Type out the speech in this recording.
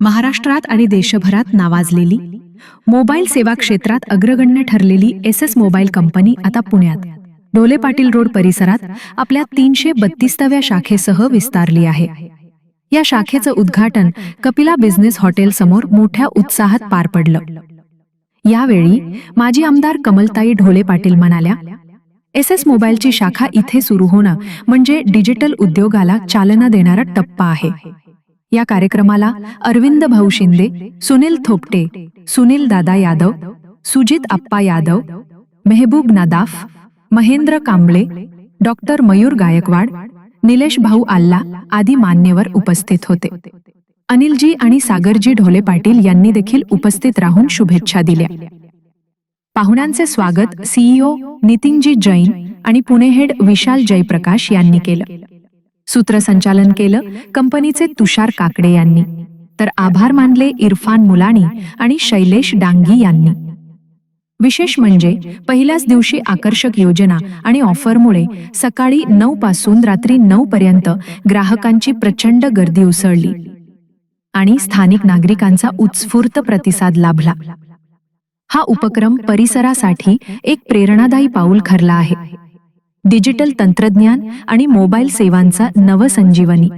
महाराष्ट्रात आणि देशभरात नावाजलेली मोबाईल सेवा क्षेत्रात अग्रगण्य ठरलेली एस एस मोबाईल कंपनी आता पुण्यात. ढोले पाटील रोड परिसरात आपल्या तीनशे बत्तीसाव्या शाखेसह विस्तारली आहे. या शाखेचं उद्घाटन कपिला बिझनेस हॉटेल समोर मोठ्या उत्साहात पार पडलं. यावेळी माजी आमदार कमलताई ढोले पाटील म्हणाल्या एस एस मोबाईलची शाखा इथे सुरू होणं म्हणजे डिजिटल उद्योगाला चालना देणारा टप्पा आहे. या कार्यक्रमाला अरविंद भाऊ शिंदे सुनील थोपटे सुनील दादा यादव सुजित आप्पा यादव मेहबूब नदाफ महेंद्र कांबळे डॉक्टर मयूर गायकवाड निलेश भाऊ आल्ला आदी मान्यवर उपस्थित होते. अनिलजी आणि सागरजी ढोले पाटील यांनी देखील उपस्थित राहून शुभेच्छा दिल्या. पाहुण्यांचे स्वागत सीईओ नितीनजी जैन आणि पुणे हेड विशाल जयप्रकाश यांनी केलं. सूत्रसंचालन केलं कंपनीचे तुषार काकडे यांनी. तर आभार मानले इरफान मुलाणी आणि शैलेश डांगी यांनी. विशेष म्हणजे पहिल्याच दिवशी आकर्षक योजना आणि ऑफरमुळे सकाळी नऊ पासून रात्री नऊ पर्यंत ग्राहकांची प्रचंड गर्दी उसळली आणि स्थानिक नागरिकांचा उत्स्फूर्त प्रतिसाद लाभला. हा उपक्रम परिसरासाठी एक प्रेरणादायी पाऊल ठरला आहे. डिजिटल तंत्रज्ञान आणि मोबाईल सेवांचा नवसंजीवनी.